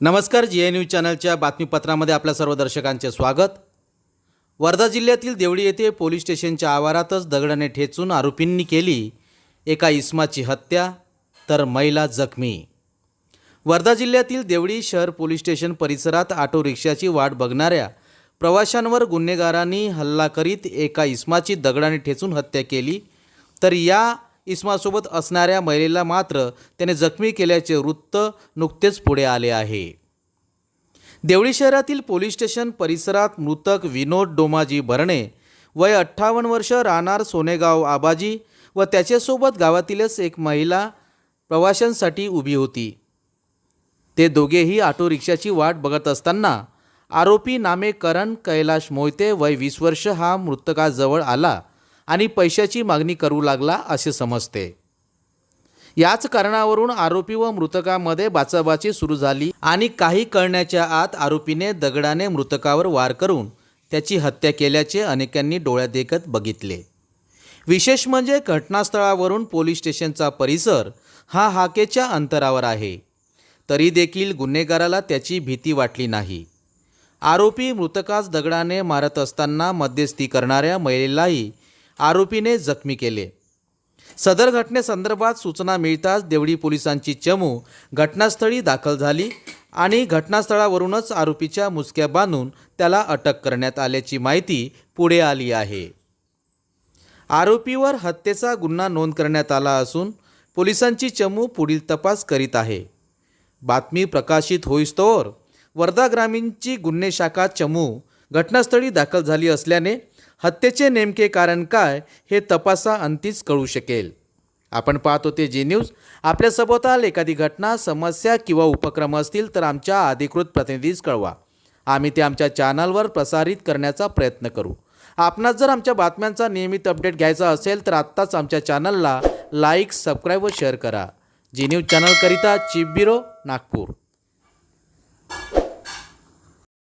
नमस्कार जी ए न्यूज चॅनलच्या बातमीपत्रामध्ये आपल्या सर्व दर्शकांचे स्वागत. वर्धा जिल्ह्यातील देवळी येथे पोलीस स्टेशनच्या आवारातच दगडाने ठेचून आरोपींनी केली एका इस्माची हत्या तर महिला जखमी. वर्धा जिल्ह्यातील देवळी शहर पोलीस स्टेशन परिसरात ऑटो रिक्षाची वाट बघणाऱ्या प्रवाशांवर गुन्हेगारांनी हल्ला करीत एका इस्माची दगडाने ठेचून हत्या केली. तर या इस्मासोबत असणाऱ्या महिलेला मात्र त्याने जखमी केल्याचे वृत्त नुकतेच पुढे आले आहे. देवळी शहरातील पोलीस स्टेशन परिसरात मृतक विनोद डोमाजी भरणे वय अठ्ठावन्न वर्ष राहणार सोनेगाव आबाजी व त्याच्यासोबत गावातीलच एक महिला प्रवाशांसाठी उभी होती. ते दोघेही ऑटो रिक्षाची वाट बघत असताना आरोपी नामे करण कैलाश मोहिते वय वीस वर्ष हा मृतकाजवळ आला. आणि पैशाची मागणी करू लागला असे समजते. याच कारणावरून आरोपी व मृतकामध्ये बाचाबाची सुरू झाली आणि काही कळण्याच्या आत आरोपीने दगडाने मृतकावर वार करून त्याची हत्या केल्याचे अनेकांनी डोळ्यात देखत बघितले. विशेष म्हणजे घटनास्थळावरून पोलीस स्टेशनचा परिसर हा हाकेच्या अंतरावर आहे. तरी देखील गुन्हेगाराला त्याची भीती वाटली नाही. आरोपी मृतकास दगडाने मारत असताना मध्यस्थी करणाऱ्या महिलेलाही आरोपीने जखमी केले. सदर घटनेसंदर्भात सूचना मिळताच देवळी पोलिसांची चमू घटनास्थळी दाखल झाली आणि घटनास्थळावरूनच आरोपीच्या मुसक्या बांधून त्याला अटक करण्यात आल्याची माहिती पुढे आली आहे. आरोपीवर हत्येचा गुन्हा नोंद करण्यात आला असून पोलिसांची चमू पुढील तपास करीत आहे. बातमी प्रकाशित होईस्तोवर वर्धा ग्रामीणची गुन्हे शाखा चमू घटनास्थळी दाखल झाली असल्याने हत्येचे नेमके कारण काय हे तपासा अंतीच कळू शकेल. आपण पाहत होते जी न्यूज. आपल्या सभोवताल एखादी घटना समस्या किंवा उपक्रम असतील तर आमच्या अधिकृत प्रतिनिधीस कळवा. आम्ही ते आमच्या चॅनलवर प्रसारित करण्याचा प्रयत्न करू. आपणास जर आमच्या बातम्यांचा नियमित अपडेट घ्यायचा असेल तर आत्ताच आमच्या चॅनलला लाईक सबस्क्राईब व शेअर करा. जी न्यूज चॅनलकरिता चीफ ब्युरो नागपूर.